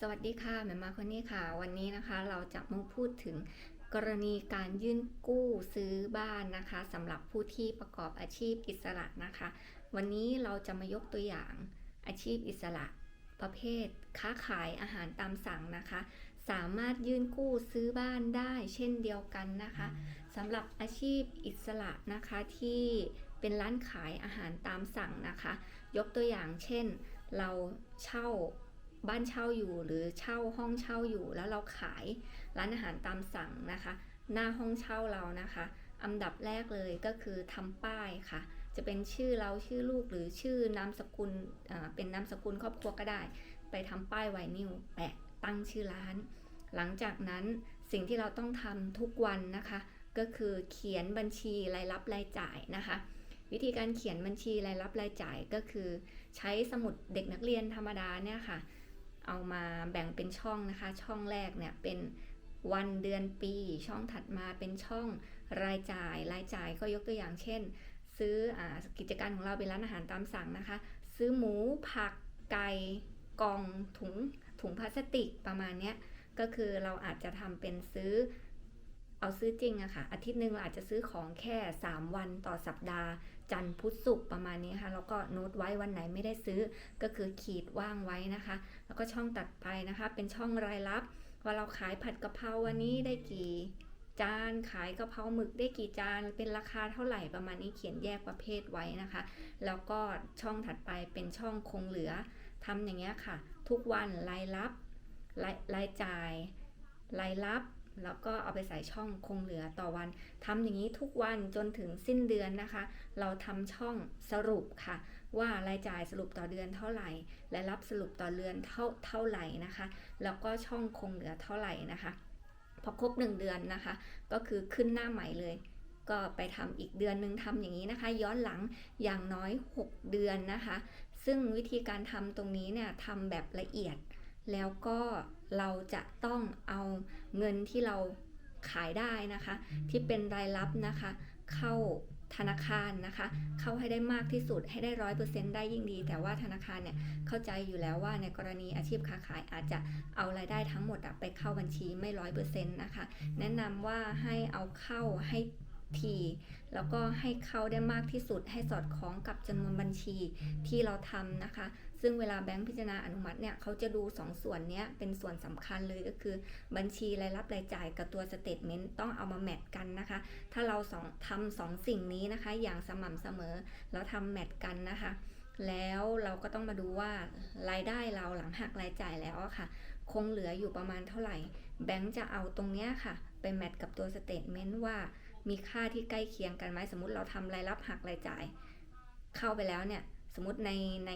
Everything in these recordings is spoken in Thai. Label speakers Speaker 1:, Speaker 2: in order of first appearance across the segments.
Speaker 1: สวัสดีค่ะแม่มาคนนี้ค่ะ วันนี้นะคะเราจะมาพูดถึงกรณีการยื่นกู้ซื้อบ้านนะคะสำหรับผู้ที่ประกอบอาชีพอิสระนะคะ วันนี้เราจะมายกตัวอย่างอาชีพอิสระ ประเภท ค้าขายอาหารตามสั่งนะคะ สามารถยื่นกู้ซื้อบ้านได้เช่นเดียวกันนะคะสำหรับอาชีพอิสระนะคะที่เป็นร้านขายอาหารตามสั่งนะคะ ยกตัวอย่างเช่น เราเช่า บ้านเช่าอยู่หรือเช่าห้องเช่าอยู่ แล้วเราขายร้านอาหารตามสั่งนะคะ หน้าห้องเช่าเรานะคะ อันดับแรกเลยก็คือทำป้ายค่ะ จะเป็นชื่อเราชื่อลูกหรือชื่อนามสกุลเป็นนามสกุลครอบครัวก็ได้ ไปทำป้ายไวนิลแปะตั้งชื่อร้าน หลังจากนั้นสิ่งที่เราต้องทำทุกวันนะคะ ก็คือเขียนบัญชีรายรับรายจ่ายนะคะวิธีการเขียนบัญชีรายรับรายจ่ายก็คือ ใช้สมุดเด็กนักเรียนธรรมดาเนี่ยค่ะ เอามาแบ่งเป็นช่องนะคะ ช่องแรกเนี่ยเป็นวันเดือนปี ช่องถัดมาเป็นช่องรายจ่าย รายจ่ายก็ยกตัวอย่างเช่น ซื้ออกิจการของเราเป็นร้านอาหารตามสั่งนะคะ ซื้อหมูผักไก่กล่องถุงถุงพลาสติกประมาณเนี้ยก็คือเราอาจจะทำเป็นซื้อ เอาซื้อจริงอะค่ะ อาทิตย์หนึ่งเราอาจจะซื้อของแค่ 3 วันต่อสัปดาห์ จันทร์พุธศุกร์ประมาณนี้ค่ะ แล้วก็โน้ตไว้วันไหนไม่ได้ซื้อก็คือขีดว่างไว้นะคะ แล้วก็ช่องตัดไปนะคะ เป็นช่องรายรับ ว่าเราขายผัดกะเพราวันนี้ได้กี่จานขายกะเพราหมึกได้กี่จานเป็นราคาเท่าไหร่ประมาณนี้เขียนแยกประเภทไว้นะคะ แล้วก็ช่องถัดไปเป็นช่องคงเหลือทำอย่างเงี้ยค่ะ ทุกวันรายรับรายรายจ่าย รายรับ แล้วก็เอาไปใส่ช่องคงเหลือต่อวันทำอย่างนี้ทุกวันจนถึงสิ้นเดือนนะคะ เราทำช่องสรุปค่ะ ว่ารายจ่ายสรุปต่อเดือนเท่าไหร่รายรับสรุปต่อเดือนเท่าเท่าไหร่นะคะ แล้วก็ช่องคงเหลือเท่าไหร่นะคะพอครบ 1 เดือนนะคะ ก็คือขึ้นหน้าใหม่เลยก็ไปทำอีกเดือนหนึงทำอย่างนี้นะคะ ย้อนหลังอย่างน้อย 6 เดือนนะคะ ซึ่งวิธีการทำตรงนี้เนี่ยทำแบบละเอียดแล้วก็ เราจะต้องเอาเงินที่เราขายได้นะคะ ที่เป็นรายรับนะคะ เข้าธนาคารนะคะ เข้าให้ได้มากที่สุดให้ได้ร้อยเปอร์เซ็นต์ได้ยิ่งดี แต่ว่าธนาคารเนี่ยเข้าใจอยู่แล้วว่าในกรณีอาชีพค้าขายอาจจะเอารายได้ทั้งหมดไปเข้าบัญชีไม่ร้อยเปอร์เซ็นต์นะคะ แนะนำว่าให้เอาเข้าให้ ทีแล้วก็ให้เข้าได้มากที่สุด ให้สอดคล้องกับจำนวนบัญชีที่เราทำนะคะ ซึ่งเวลาแบงค์พิจารณาอนุมัติเนี่ยเขาจะดู2ส่วนนี้เป็นส่วนสำคัญเลยก็คือ บัญชีรายรับรายจ่ายกับตัวสเตทเมนต์ต้องเอามาแมทกันนะคะ ถ้าเราสองทำสองสิ่งนี้นะคะ อย่างสม่ำเสมอแล้วทำแมทกันนะคะแล้วเราก็ต้องมาดูว่ารายได้เราหลังหักรายจ่ายแล้วอะค่ะ คงเหลืออยู่ประมาณเท่าไหร่ แบงค์จะเอาตรงเนี้ยค่ะ ไปแมทกับตัวสเตทเมนต์ว่า มีค่าที่ใกล้เคียงกันไหมสมมติเราทำรายรับหักรายจ่าย เข้าไปแล้วเนี่ยสมมติในใน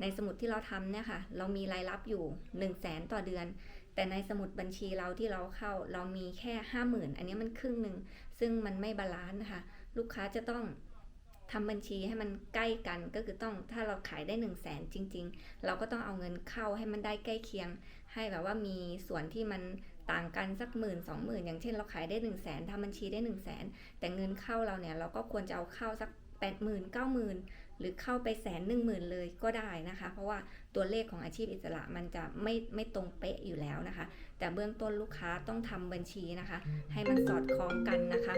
Speaker 1: ในสมุดที่เราทำเนี่ยค่ะ เรามีรายรับอยู่ 1 0 0 0 0แสนต่อเดือน แต่ในสมุดบัญชีเราที่เราเข้า เรามีแค่ 50,000 อันนี้มันครึ่งหนึ่ง ซึ่งมันไม่บาลานซ์นะคะ ลูกค้าจะต้องทำบัญชีให้มันใกล้กันก็คือต้องถ้าเราขายได้ 1 0 0 0 0แสนจริง ๆ เราก็ต้องเอาเงินเข้าให้มันได้ใกล้เคียง ให้แบบว่ามีส่วนที่มัน ต่างกันสักหมื่นสองหมื่นอย่างเช่นเราขายได้หนึ่งแสนทำบัญชีได้หนึ่งแสนแต่เงินเข้าเราเนี่ยเราก็ควรจะเอาเข้าสักแปดหมื่นเก้าหรือเข้าไปแสนหนึ่งหมื่นเลยก็ได้นะคะ เพราะว่าตัวเลขของอาชีพอิสระมันจะไม่ไม่ตรงเป๊ะอยู่แล้วนะคะ แต่เบื้องต้นลูกค้าต้องทำบัญชีนะคะ ให้มันสอดคล้องกันนะคะ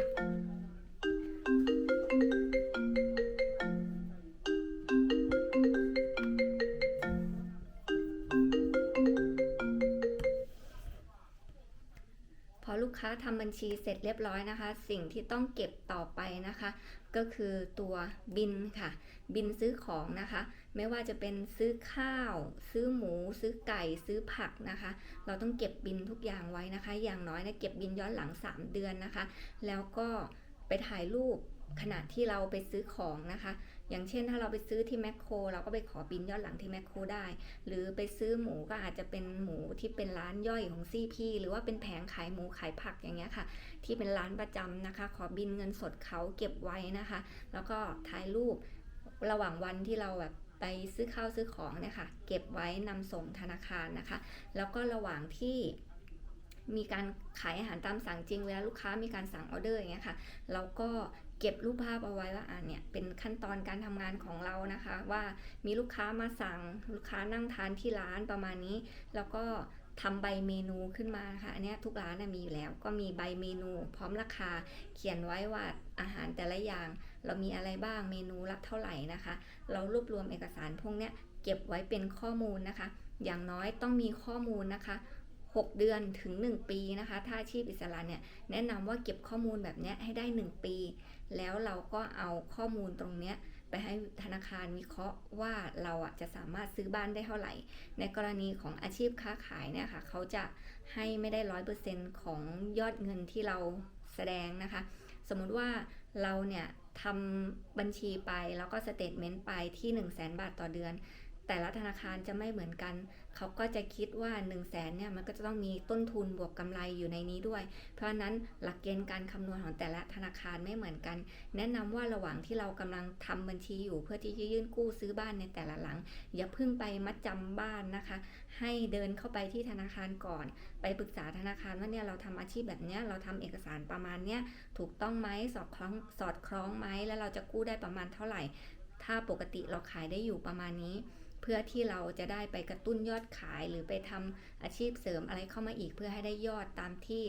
Speaker 1: ทำบัญชีเสร็จเรียบร้อยนะคะ สิ่งที่ต้องเก็บต่อไปนะคะ ก็คือตัวบินค่ะ บินซื้อของนะคะ ไม่ว่าจะเป็นซื้อข้าว ซื้อหมู ซื้อไก่ ซื้อผักนะคะ เราต้องเก็บบินทุกอย่างไว้นะคะ อย่างน้อยนะเก็บบินย้อนหลัง 3 เดือนนะคะ แล้วก็ไปถ่ายรูป ขณะที่เราไปซื้อของนะคะ อย่างเช่นถ้าเราไปซื้อที่แมคโครเราก็ไปขอบินย้อนหลังที่แมคโครได้ หรือไปซื้อหมูก็อาจจะเป็นหมูที่เป็นร้านย่อยของซีพีหรือว่าเป็นแผงขายหมูขายผักอย่างเงี้ยค่ะ ที่เป็นร้านประจำนะคะ ขอบินเงินสดเขาเก็บไว้นะคะ แล้วก็ถ่ายรูประหว่างวันที่เราแบบไปซื้อข้าวซื้อของเนี่ยค่ะเก็บไว้นำส่งธนาคารนะคะ แล้วก็ระหว่างที่มีการขายอาหารตามสั่งจริงเวลาลูกค้ามีการสั่งออเดอร์อย่างเงี้ยค่ะ เราก็ เก็บรูปภาพเอาไว้ว่าอ่าเนี่ยเป็นขั้นตอนการทำงานของเรานะคะ ว่ามีลูกค้ามาสั่งลูกค้านั่งทานที่ร้านประมาณนี้ แล้วก็ทำใบเมนูขึ้นมานะคะอันนี้ทุกร้านมีอยู่แล้วก็มีใบเมนู พร้อมราคาเขียนไว้ว่าอาหารแต่ละอย่าง เรามีอะไรบ้างเมนูละเท่าไหร่นะคะ เรารวบรวมเอกสารพวกนี้เก็บไว้เป็นข้อมูลนะคะ อย่างน้อยต้องมีข้อมูลนะคะ 6 เดือนถึง 1 ปีนะคะ ถ้าอาชีพอิสระเนี่ยแนะนำว่าเก็บข้อมูลแบบเนี้ยให้ได้ 1 ปี แล้วเราก็เอาข้อมูลตรงเนี้ยไปให้ธนาคารวิเคราะห์ว่าเราอะจะสามารถซื้อบ้านได้เท่าไหร่ ในกรณีของอาชีพค้าขายเนี่ยค่ะเขาจะให้ไม่ได้ร้อยเปอร์เซ็นต์ของยอดเงินที่เราแสดงนะคะ สมมุติว่าเราเนี่ยทำบัญชีไปแล้วก็สเตทเมนต์ไปที่ 1 0 0 0 0แบาทต่อเดือน แต่ละธนาคารจะไม่เหมือนกัน เขาก็จะคิดว่า 1 0 0 0 0แสนเนี่ยมันก็จะต้องมีต้นทุนบวกกำไรอยู่ในนี้ด้วย เพราะนั้นหลักเกณฑ์การคำนวณของแต่ละธนาคารไม่เหมือนกัน แนะนำว่าระหว่างที่เรากำลังทำบัญชีอยู่ เพื่อที่จะยื่นกู้ซื้อบ้านในแต่ละหลัง อย่าเพิ่งไปมัดจำบ้านนะคะ ให้เดินเข้าไปที่ธนาคารก่อน ไปปรึกษาธนาคารว่าเนี่ยเราทำอาชีพแบบเนี้ยเราทำเอกสารประมาณเนี้ยถูกต้องไหมสอดคล้องสอดคล้องไหมแล้วเราจะกู้ได้ประมาณเท่าไหร่ ถ้าปกติเราขายได้อยู่ประมาณนี้ พื่อที่เราจะได้ไปกระตุ้นยอดขายหรือไปทำอาชีพเสริมอะไรเข้ามาอีก เพื่อให้ได้ยอดตามที่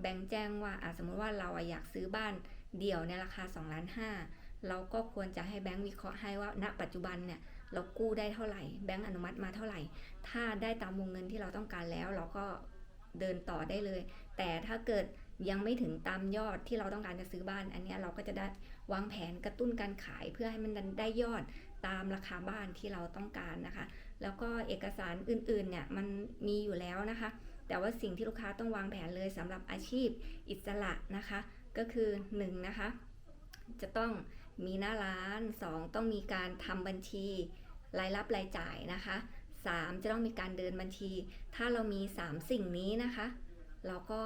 Speaker 1: แบงค์แจ้งว่าอะสมมติว่าเราอยากซื้อบ้านเดี่ยวในราคา2ล้านห้าเราก็ควรจะให้แบงค์วิเคราะห์ให้ว่า ณ ปัจจุบันเนี่ยเรากู้ได้เท่าไหร่ แบงค์อนุมัติมาเท่าไหร่ ถ้าได้ตามวงเงินที่เราต้องการแล้ว เราก็เดินต่อได้เลย แต่ถ้าเกิดยังไม่ถึงตามยอดที่เราต้องการจะซื้อบ้าน อันนี้เราก็จะได้วางแผนกระตุ้นการขายเพื่อให้มันได้ยอด ตามราคาบ้านที่เราต้องการนะคะ แล้วก็เอกสารอื่นๆเนี่ยมันมีอยู่แล้วนะคะ แต่ว่าสิ่งที่ลูกค้าต้องวางแผนเลยสำหรับอาชีพอิสระนะคะ ก็คือ1นนะคะ จะต้องมีหน้าร้าน 2 ต้องมีการทำบัญชีรายรับรายจ่ายนะคะ 3 จะต้องมีการเดินบัญชี ถ้าเรามี 3 สิ่งนี้นะคะ เราก็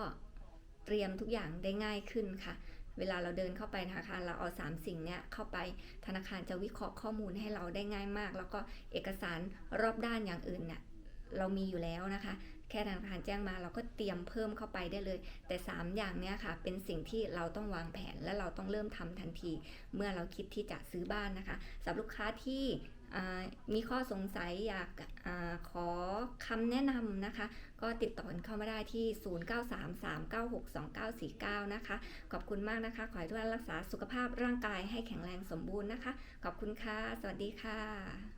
Speaker 1: เตรียมทุกอย่างได้ง่ายขึ้นค่ะ เวลาเราเดินเข้าไปธนาคารเราเอา 3 สิ่งเนี้ยเข้าไปธนาคารจะวิเคราะห์ข้อมูลให้เราได้ง่ายมาก แล้วก็เอกสารรอบด้านอย่างอื่นเนี่ยเรามีอยู่แล้วนะคะ แค่ธนาคารแจ้งมาเราก็เตรียมเพิ่มเข้าไปได้เลย แต่ 3 อย่างเนี้ยค่ะ เป็นสิ่งที่เราต้องวางแผนและเราต้องเริ่มทำทันที เมื่อเราคิดที่จะซื้อบ้านนะคะสำหรับลูกค้าที่ มีข้อสงสัยอยากอขอคำแนะนำนะคะ ก็ติดต่อเข้ามาได้ที่ 0933962949 นะคะ ขอบคุณมากนะคะ ขอให้ทุกท่านรักษาสุขภาพร่างกายให้แข็งแรงสมบูรณ์นะคะ ขอบคุณค่ะ สวัสดีค่ะ